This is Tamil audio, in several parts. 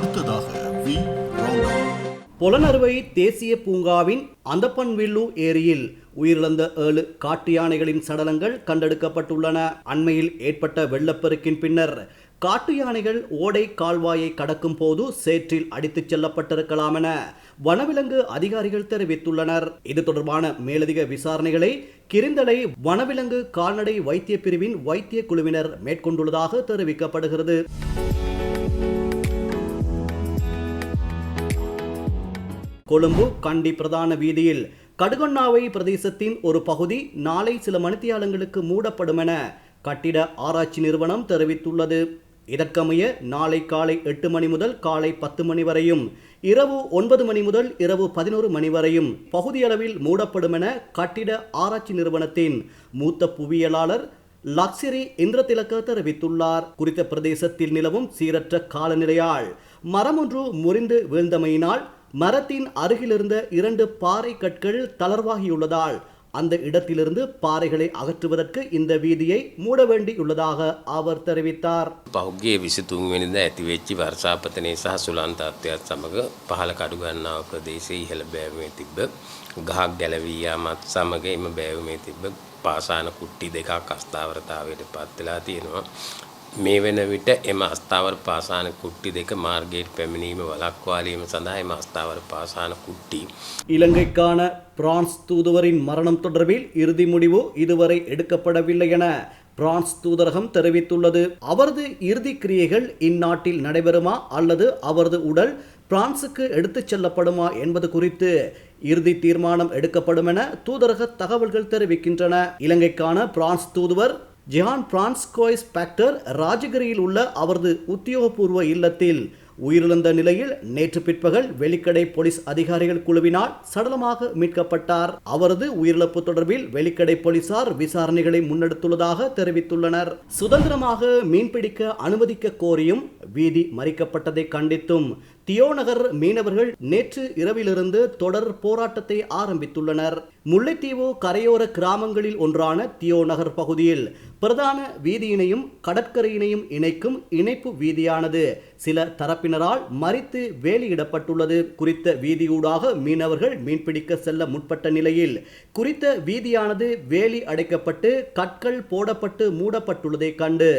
அடுத்ததாக வி. தேசிய பூங்காவின் அந்தப்பன்வில்லு ஏரியில் உயிரிழந்த ஏழு காட்டு யானைகளின் சடலங்கள் கண்டெடுக்கப்பட்டுள்ளன. அண்மையில் ஏற்பட்ட வெள்ளப்பெருக்கின் பின்னர் காட்டு யானைகள் ஓடை கால்வாயை கடக்கும் போது சேற்றில் அடித்துச் செல்லப்பட்டிருக்கலாம் என வனவிலங்கு அதிகாரிகள் தெரிவித்துள்ளனர். இது தொடர்பான மேலதிக விசாரணைகளை கிரிந்தலை வனவிலங்கு கால்நடை வைத்திய பிரிவின் வைத்திய குழுவினர் மேற்கொண்டுள்ளதாக தெரிவிக்கப்படுகிறது. கொழும்பு கண்டி பிரதான வீதியில் கடுகொண்ணாவை பிரதேசத்தின் ஒரு பகுதி நாளை சில மணித்தியாலங்களுக்கு மூடப்படும் என கட்டிட ஆராய்ச்சி நிறுவனம் தெரிவித்துள்ளது. இதற்கமைய நாளை காலை எட்டு மணி முதல் காலை பத்து மணி வரையும் இரவு ஒன்பது மணி முதல் இரவு பதினோரு மணி வரையும் பகுதியளவில் மூடப்படும் என கட்டிட ஆராய்ச்சி நிறுவனத்தின் மூத்த புவியியலாளர் லக்ஸரி இந்திரதிலக்க தெரிவித்துள்ளார். குறித்த பிரதேசத்தில் நிலவும் சீரற்ற காலநிலையால் மரம் ஒன்று முறிந்து வீழ்ந்தமையினால் மரத்தின் அருகிலிருந்த இரண்டு பாறை கற்கள் தளர்வாகியுள்ளதால் அந்த இடத்திலிருந்து பாறைகளை அகற்றுவதற்கு இந்த வீதியை மூட வேண்டியுள்ளதாக அவர் தெரிவித்தார் පහුගේ විසි තුන්වෙනිද ඇතිවෙච්චි වර්ෂාපතනය සහ සුලන් තත්ත්වයක් සමඟ පහළ කඩු ගන්නාව ප්‍රදේශයේ ඉහළ බෑවමේ තිබ්බ ගහක් ගැලවීයාමත් සමඟ එම බෑවමේ තිබ්බ පාසාන කුට්ටි දෙකක් අස්ථාවරතාවයට පත්වෙලා තියෙනවා. මේ වෙන විට එම අස්ථාවර පාසාන කුට්ටි දෙක මාර්ගයට පැමිණීම වලක්වාලීම සඳහා එම අස්ථාවර පාසාන කුට්ටි இலங்கைக்கான பிரான்ஸ் தூதுவரின் மரணம் தொடர்பில் இறுதி முடிவு இதுவரை எடுக்கப்படவில்லை என பிரான்ஸ் தூதரகம் தெரிவித்துள்ளது அவரது இறுதி கிரியைகள் இந்நாட்டில் நடைபெறுமா அல்லது அவரது உடல் பிரான்சுக்கு எடுத்துச் செல்லப்படுமா என்பது குறித்து இறுதி தீர்மானம் எடுக்கப்படும் என தூதரக தகவல்கள் தெரிவிக்கின்றன இலங்கைக்கான பிரான்ஸ் தூதுவர் ஜிஹான் பிரான்ஸ்கோய்ஸ் பாக்டர் ராஜகிரியில் உள்ள அவரது உத்தியோகபூர்வ இல்லத்தில் உயிரிழந்த நிலையில் நேற்று பிற்பகல் வெலிக்கடை போலீஸ் அதிகாரிகள் குழுவினால் சடலமாக மீட்கப்பட்டார். அவரது உயிரிழப்பு தொடர்பில் வெலிக்கடை போலீசார் விசாரணைகளை முன்னெடுத்துள்ளதாக தெரிவித்துள்ளனர். சுதந்திரமாக மீன்பிடிக்க அனுமதிக்க கோரியும் வீதி மறிக்கப்பட்டதை கண்டித்தும் தியோநகர் மீனவர்கள் நேற்று இரவிலிருந்து தொடர் போராட்டத்தை ஆரம்பித்துள்ளனர். முல்லைத்தீவு கரையோர கிராமங்களில் ஒன்றான தியோநகர் பகுதியில் பிரதான வீதியினையும் கடற்கரையினையும் இணைக்கும் இணைப்பு வீதியானது சில தரப்பினரால் மறித்து வேலியிடப்பட்டுள்ளது. குறித்த வீதியூடாக மீனவர்கள் மீன்பிடிக்க செல்ல முற்பட்ட நிலையில் குறித்த வீதியானது வேலி அடைக்கப்பட்டு கற்கள் போடப்பட்டு மூடப்பட்டுள்ளதை கண்டு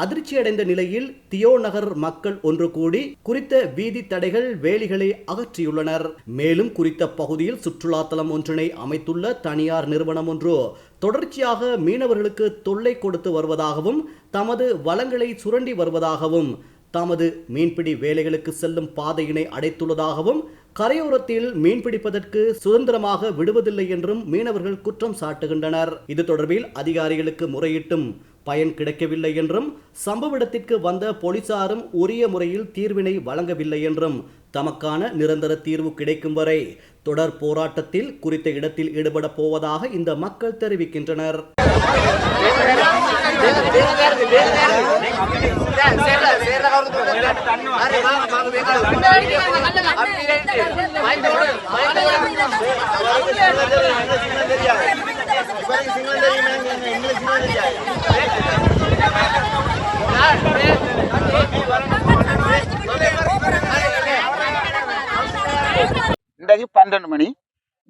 அதிர்ச்சியடைந்த நிலையில் தியோ நகர் மக்கள் ஒன்று கூடி குறித்த வீதி தடைகள் வேலிகளை அகற்றியுள்ளனர். மேலும் குறித்த பகுதியில் சுற்றுலாத்தலம் ஒன்றினை அமைத்துள்ள தனியார் நிறுவனம் ஒன்று தொடர்ச்சியாக மீனவர்களுக்கு தொல்லை கொடுத்து வருவதாகவும் தமது வளங்களை சுரண்டி வருவதாகவும் தமது மீன்பிடி வேலைகளுக்கு செல்லும் பாதையினை அடைத்துள்ளதாகவும் கரையோரத்தில் மீன்பிடிப்பதற்கு சுதந்திரமாக விடுவதில்லை என்றும் மீனவர்கள் குற்றம் சாட்டுகின்றனர். இது தொடர்பில் அதிகாரிகளுக்கு முறையிட்டும் பயன் கிடைக்கவில்லை என்றும் சம்பவ இடத்திற்கு வந்த போலீசாரும் உரிய முறையில் தீர்வினை வழங்கவில்லை என்றும் தமக்கான நிரந்தர தீர்வு கிடைக்கும் வரை தொடர் போராட்டத்தில் குறித்த இடத்தில் ஈடுபட போவதாக இந்த மக்கள் தெரிவிக்கின்றனர். இன்றைக்கு பன்னெண்டு மணி.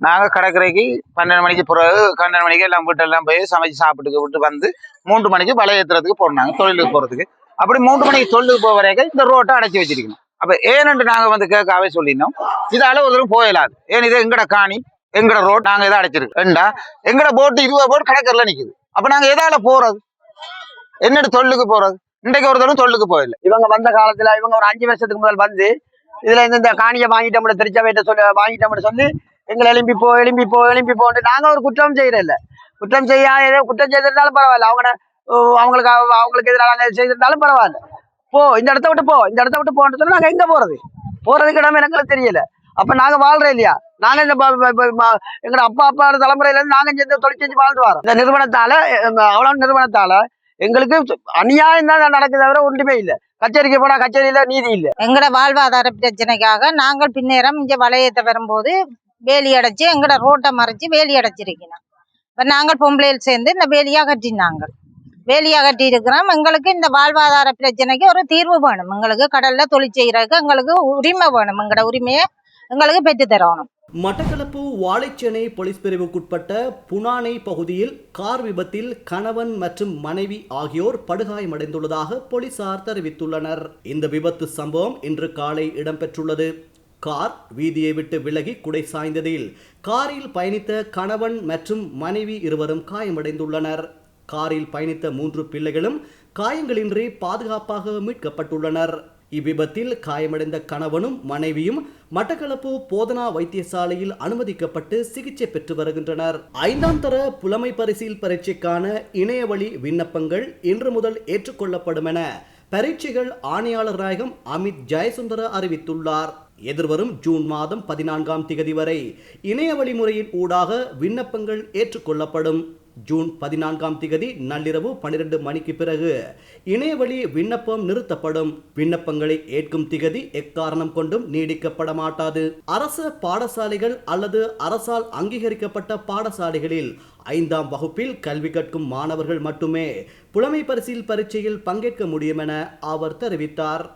நாங்கள் கடற்கரைக்கு பன்னெண்டு மணிக்கு பிறகு பன்னெண்டு மணிக்கு எல்லாம் வீட்டெல்லாம் போய் சமைச்சு சாப்பிட்டு விட்டு வந்து மூன்று மணிக்கு வலை ஏற்றுறதுக்கு போனாங்க தொழிலுக்கு போகிறதுக்கு அப்படி மூன்று மணிக்கு தொழிலுக்கு போக வரைக்கும் இந்த ரோட்டை அடைச்சி வச்சிருக்கணும். அப்போ ஏனென்று நாங்கள் வந்து கேட்காவே சொல்லினோம். இதால ஒரு தூரம் போயிடாது ஏன் இது எங்கட காணி எங்கட ரோட் நாங்கள் இதை அடைச்சிருக்கோம். ஏண்டா? எங்கட போட்டு இருபது போட்டு கடற்கரையில் நிற்குது அப்போ நாங்கள் எதால போகிறது என்னோட தொழிலுக்கு போறது? இன்றைக்கு ஒரு தடவை தொழிலுக்கு போயிடல இவங்க வந்த காலத்துல இவங்க ஒரு அஞ்சு வருஷத்துக்கு முதல் வந்து இதுல இந்த- இந்த காணியை வாங்கிட்டோம்னு திருச்சபையிட்ட சொல்லி வாங்கிட்டோம்னு சொல்லி எங்களை எழும்பி போ எழும்பி போ எழும்பி போன்ட்டு நாங்க ஒரு குற்றம் செய்யறதில்ல. குற்றம் செய்யா ஏதோ குற்றம் செய்திருந்தாலும் பரவாயில்ல. அவங்க அவங்களுக்கு அவங்களுக்கு எதிராக செய்திருந்தாலும் பரவாயில்ல. போ இந்த இடத்த விட்டு போ இந்த இடத்த விட்டு போன்னு சொன்னா நாங்க எங்க போறது? போறதுக்கு இடம் எனக்கு தெரியல. அப்ப நாங்க வாழ்றோம் இல்லையா? நாங்க இந்த எங்களோட அப்பா அப்பா தலைமுறையில இருந்து நாங்க இந்த தொழில் செஞ்சு வாழ்ந்து வரோம். இந்த நிறுவனத்தால அவ்வளவு நிறுவனத்தால எங்களுக்கு அநியாயம் தான் நடக்குது தவிர ஒன்றுமே இல்லை. கச்சேரிக்கு போனா கச்சேரியில நீதி இல்லை. எங்களோட வாழ்வாதார பிரச்சனைக்காக நாங்கள் பின்னேரம் இங்க வளையத்தை வரும்போது வேலி அடைச்சு எங்கட ரோட்டை மறைச்சு வேலி அடைச்சிருக்கணும் இப்போ நாங்கள் பொம்பளையில் சேர்ந்து இந்த வேலியாக கட்டினாங்க வேலியாக கட்டி இருக்கிறோம் எங்களுக்கு இந்த வாழ்வாதார பிரச்சனைக்கு ஒரு தீர்வு வேணும். எங்களுக்கு கடல்ல தொழில் செய்யறதுக்கு எங்களுக்கு உரிமை வேணும். எங்களோட உரிமையை எங்களுக்கு பெற்று தரணும். மட்டக்களப்பு வாழைச்சேனை போலீஸ் பிரிவுக்குட்பட்ட புனானை பகுதியில் கார் விபத்தில் கணவன் மற்றும் மனைவி ஆகியோர் படுகாயமடைந்துள்ளதாக போலீசார் தெரிவித்துள்ளனர். இந்த விபத்து சம்பவம் இன்று காலை இடம்பெற்றுள்ளது. கார் வீதியை விட்டு விலகி குடை சாய்ந்ததில் காரில் பயணித்த கணவன் மற்றும் மனைவி இருவரும் காயமடைந்துள்ளனர். காரில் பயணித்த மூன்று பிள்ளைகளும் காயங்களின்றி பாதுகாப்பாக மீட்கப்பட்டுள்ளனர். இவ்விபத்தில் காயமடைந்த கணவனும் மனைவியும் மட்டக்களப்பு போதனா வைத்தியசாலையில் அனுமதிக்கப்பட்டு சிகிச்சை பெற்று வருகின்றனர். ஐந்தாம் தர புலமை பரிசீல் பரீட்சைக்கான இணையவழி விண்ணப்பங்கள் இன்று முதல் ஏற்றுக்கொள்ளப்படும் என பரீட்சைகள் ஆணையாளர் நாயகம் அமித் ஜெயசுந்தர அறிவித்துள்ளார். எதிர்வரும் ஜூன் மாதம் பதினான்காம் திகதி வரை இணையவழி முறையின் ஊடாக விண்ணப்பங்கள் ஏற்றுக்கொள்ளப்படும். ஜூன் பதினான்காம் திகதி நள்ளிரவு பன்னிரண்டு மணிக்கு பிறகு இணையவழி விண்ணப்பம் நிறுத்தப்படும். விண்ணப்பங்களை ஏற்கும் திகதி எக்காரணம் கொண்டும் நீடிக்கப்பட மாட்டாது அரச பாடசாலைகள் அல்லது அரசால் அங்கீகரிக்கப்பட்ட பாடசாலைகளில் ஐந்தாம் வகுப்பில் கல்வி கற்கும் மாணவர்கள் மட்டுமே புலமை பரிசில் பரீட்சையில் பங்கேற்க முடியும் என அவர் தெரிவித்தார்.